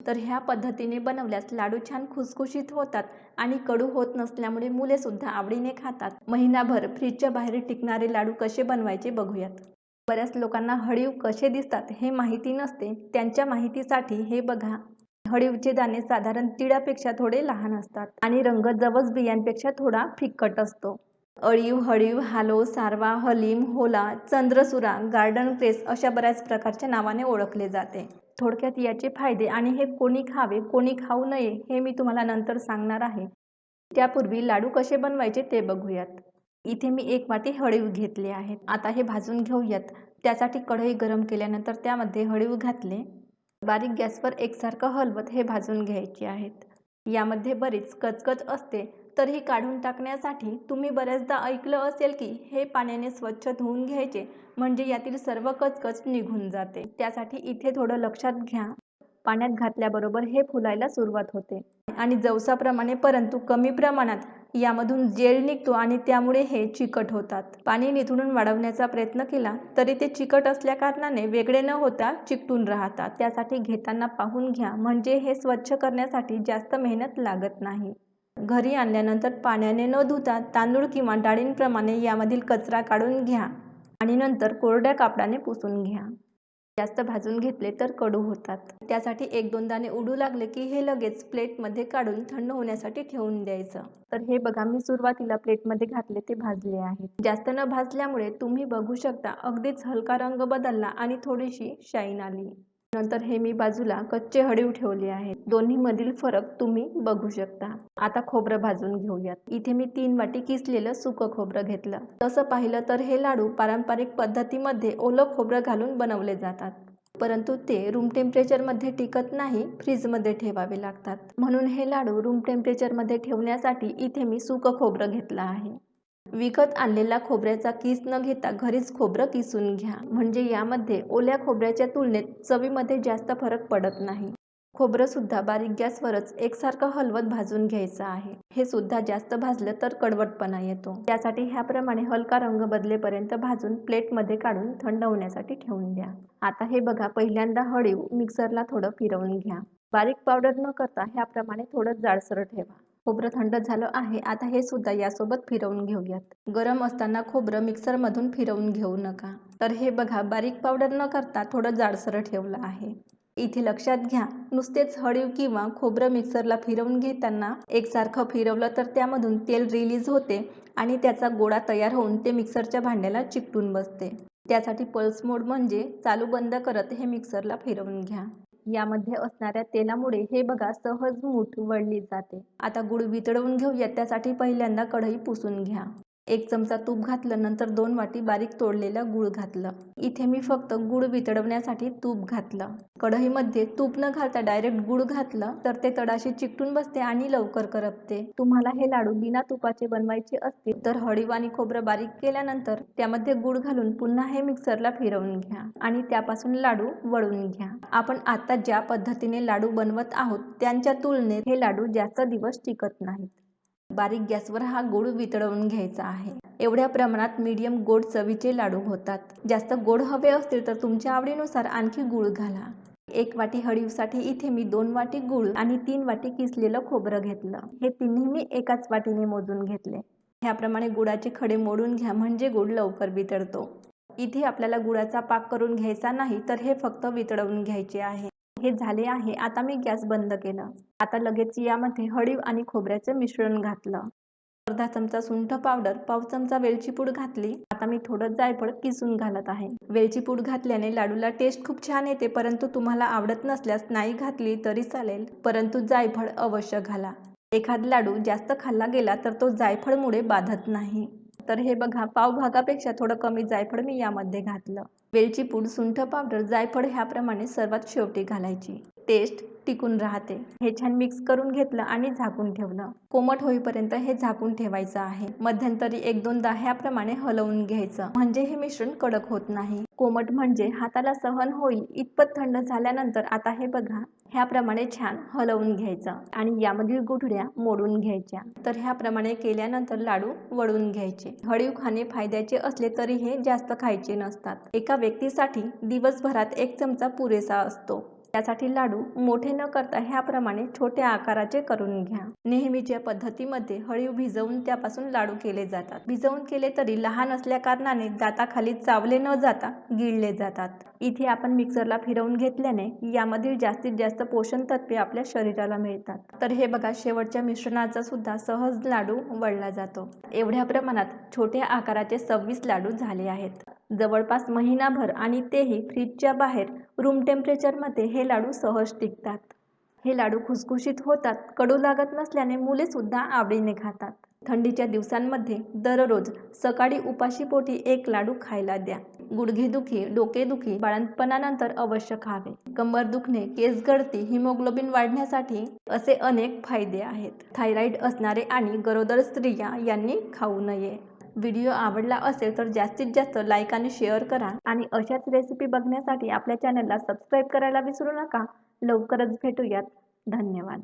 तर ह्या पद्धतीने बनवल्यास लाडू छान खुसखुशीत होतात आणि कडू होत नसल्यामुळे मुले सुद्धा आवडीने खातात. महिनाभर फ्रीजच्या बाहेर टिकणारे लाडू कसे बनवायचे बघूयात. बऱ्याच लोकांना हळीव कसे दिसतात हे माहिती नसते. त्यांच्या माहितीसाठी हे बघा. हळीवचे दाणे साधारण तिळापेक्षा थोडे लहान असतात आणि रंग जवस बियांपेक्षा थोडा फिक्कट असतो. अळीव हळीव हालो सारवा हलीम होला चंद्रसुरा गार्डन क्रेस अशा बऱ्याच प्रकारच्या नावाने ओळखले जाते. थोडक्यात याचे फायदे आणि हे कोणी खावे कोणी खाऊ नये हे मी तुम्हाला नंतर सांगणार आहे. त्यापूर्वी लाडू कसे बनवायचे ते बघूयात. इथे मी एक वाटी हळीव घेतले आहेत आता हे भाजून घेऊयात. त्यासाठी कढई गरम केल्यानंतर त्यामध्ये हळीव घातले. बारीक गॅसवर एकसारखं हलवत हे भाजून घ्यायचे आहेत. यामध्ये बरीच कचकच असते. तर ही काढून टाकण्यासाठी तुम्ही बऱ्याचदा ऐकलं असेल की हे पाण्याने स्वच्छ धुवून घ्यायचे म्हणजे यातील सर्व कचकच निघून जाते. त्यासाठी इथे थोडं लक्षात घ्या. पाण्यात घातल्याबरोबर हे फुलायला सुरुवात होते. आणि जवसाप्रमाणे परंतु कमी प्रमाणात यामधून जेल निघतो आणि त्यामुळे हे चिकट होतात. पाणी निथळून वाढवण्याचा प्रयत्न केला तरी ते चिकट असल्या कारणाने वेगळे न होता चिकटून राहतात. त्यासाठी घेताना पाहून घ्या म्हणजे हे स्वच्छ करण्यासाठी जास्त मेहनत लागत नाही. घरी आणल्यानंतर पाण्याने न धुता तांदूळ किंवा डाळींप्रमाणे यामधील कचरा काढून घ्या आणि नंतर कोरड्या कापडाने पुसून घ्या. जास्त भाजून घेतले तर कडू होतात. त्यासाठी एक दोन दाणे उडू लागले की हे लगेच प्लेटमध्ये काढून थंड होण्यासाठी ठेवून द्यायचं. तर हे बघा मी सुरुवातीला प्लेटमध्ये घातले ते भाजले आहेत. जास्त न भाजल्यामुळे तुम्ही बघू शकता अगदीच हलका रंग बदलला आणि थोडीशी शाईन आली. नंतर हे मी बाजूला कच्चे हळीव ठेवले आहेत. दोन्ही मधील फरक तुम्ही बघू शकता. आता खोबरं भाजून घेऊयात. इथे मी तीन वाटी किसलेलं सुकं खोबरं घेतलं. तसं पाहिलं तर हे लाडू पारंपरिक पद्धतीमध्ये ओलं खोबरं घालून बनवले जातात. परंतु ते रूम टेम्परेचरमध्ये टिकत नाही फ्रीजमध्ये ठेवावे लागतात. म्हणून हे लाडू रूम टेम्परेचरमध्ये ठेवण्यासाठी इथे मी सुकं खोबरं घेतलं आहे. विकत आणलेला खोबऱ्याचा किस न घेता घरीच खोबरं किसून घ्या. म्हणजे यामध्ये ओल्या खोबऱ्याच्या तुलनेत चवीमध्ये जास्त फरक पडत नाही. खोबरंसुद्धा बारीक गॅसवरच एकसारखं हलवत भाजून घ्यायचं आहे. हे सुद्धा जास्त भाजलं तर कडवटपणा येतो. त्यासाठी ह्याप्रमाणे हलका रंग बदलेपर्यंत भाजून प्लेटमध्ये काढून थंड होण्यासाठी ठेवून द्या. आता हे बघा पहिल्यांदा हळीव मिक्सरला थोडं फिरवून घ्या. बारीक पावडर न करता ह्याप्रमाणे थोडं जाडसर ठेवा. खोबरं थंड झालं आहे. आता हे सुद्धा यासोबत फिरवून घेऊयात. गरम असताना खोबरं मिक्सरमधून फिरवून घेऊ नका. तर हे बघा बारीक पावडर न करता थोडं जाडसर ठेवलं आहे. इथे लक्षात घ्या नुसतेच हळीव किंवा खोबरं मिक्सरला फिरवून घेताना एकसारखं फिरवलं तर त्यामधून तेल रिलीज होते आणि त्याचा गोळा तयार होऊन ते मिक्सरच्या भांड्याला चिकटून बसते. त्यासाठी पल्स मोड म्हणजे चालू बंद करत हे मिक्सरला फिरवून घ्या. यामध्ये असणाऱ्या तेलामुळे हे बघा सहज मूठ वळली जाते. आता गुळ वितळवून घेऊया त्यासाठी पहिल्यांदा कढई पुसून घ्या. एक चमचा तूप घातलं नंतर दोन वाटी बारीक तोडलेलं गुळ घातलं. इथे मी फक्त गुळ वितळवण्यासाठी तूप घातलं. कढईमध्ये तूप न घालता डायरेक्ट गुळ घातलं तर ते तडाशी चिकटून बसते आणि लवकर करपते. तुम्हाला हे लाडू बिना तुपाचे बनवायचे असतील तर हळीव आणि खोबरं बारीक केल्यानंतर त्यामध्ये गुळ घालून पुन्हा हे मिक्सरला फिरवून घ्या आणि त्यापासून लाडू वळून घ्या. आपण आता ज्या पद्धतीने लाडू बनवत आहोत त्यांच्या तुलनेत हे लाडू जास्त दिवस टिकत नाहीत. बारीक गॅसवर हा गूळ वितळवून घ्यायचा आहे. एवढ्या प्रमाणात मीडियम गोड चवीचे लाडू होतात. जास्त गोड हवे असतील तर तुमच्या आवडीनुसार आणखी गूळ घाला. एक वाटी हळीवसाठी इथे मी दोन वाटी गूळ आणि तीन वाटी किसलेलं खोबरं घेतलं. हे तिन्ही मी एकाच वाटीने मोजून घेतले. ह्याप्रमाणे गुळाचे खडे मोडून घ्या म्हणजे गुळ लवकर वितळतो. इथे आपल्याला गुळाचा पाक करून घ्यायचा नाही तर हे फक्त वितळवून घ्यायचे आहे. हे झाले आहे. आता मी गॅस बंद केलं. आता लगेच यामध्ये हळीव आणि खोबऱ्याचं मिश्रण घातलं. अर्धा चमचा सुंठ पावडर पाव चमचा वेलची पूड घातली. आता मी थोडं जायफळ किसून घालत आहे. वेलची पूड घातल्याने लाडूला टेस्ट खूप छान येते परंतु तुम्हाला आवडत नसल्यास नाही घातली तरी चालेल. परंतु जायफळ अवश्य घाला. एखाद लाडू जास्त खाल्ला गेला तर तो जायफळमुळे बाधत नाही. तर हे बघा पावभागापेक्षा थोडं कमी जायफळ मी यामध्ये घातलं. वेलची पूड सुंठ पावडर जायफळ ह्याप्रमाणे सर्वात शेवटी घालायची. टेस्ट टिकून राहते. हे छान मिक्स करून घेतलं आणि झाकून ठेवलं. कोमट होईपर्यंत हे झाकून ठेवायचं आहे. मध्यंतरी एक दोनदा ह्याप्रमाणे हलवून घ्यायचं. म्हणजे हे मिश्रण कडक होत नाही. कोमट म्हणजे हाताला सहन होईल इतपत थंड झाल्यानंतर आता हे बघा. ह्याप्रमाणे छान हलवून घ्यायचं आणि यामधील गुठड्या मोडून घ्यायच्या. तर ह्याप्रमाणे केल्यानंतर लाडू वळून घ्यायचे. हळीव खाणे फायद्याचे असले तरी हे जास्त खायचे नसतात. एका व्यक्तीसाठी दिवसभरात एक चमचा पुरेसा असतो. त्यासाठी लाडू मोठे न करता ह्याप्रमाणे छोट्या आकाराचे करून घ्या. नेहमीच्या पद्धतीमध्ये हळीव भिजवून त्यापासून लाडू केले जातात. भिजवून केले तरी लहान असल्या कारणाने दाताखाली चावले न जाता गिळले जातात. इथे आपण मिक्सरला फिरवून घेतल्याने यामधील जास्तीत जास्त पोषण तत्वे आपल्या शरीराला मिळतात. तर हे बघा शेवटच्या मिश्रणाचा सुद्धा सहज लाडू वळला जातो. एवढ्या प्रमाणात छोट्या आकाराचे सव्वीस लाडू झाले आहेत. जवळपास महिनाभर आणि तेही फ्रीजच्या बाहेर रूम टेम्परेचरमध्ये हे लाडू सहज टिकतात. हे लाडू खुसखुशीत होतात कडू लागत नसल्याने मुले सुद्धा आवडीने खातात. थंडीच्या दिवसांमध्ये दररोज सकाळी उपाशीपोटी एक लाडू खायला द्या. गुडघेदुखी डोकेदुखी बाळंतपणानंतर अवश्य खावे. कंबर दुखणे केस गळती हिमोग्लोबिन वाढण्यासाठी असे अनेक फायदे आहेत. थायरॉईड असणारे आणि गरोदर स्त्रिया यांनी खाऊ नये. व्हिडिओ आवडला असेल तर जास्तीत जास्त लाईक आणि शेअर करा. आणि अशाच रेसिपी बघण्यासाठी आपल्या चॅनलला सबस्क्राईब करायला विसरू नका. लवकरच भेटूयात. धन्यवाद.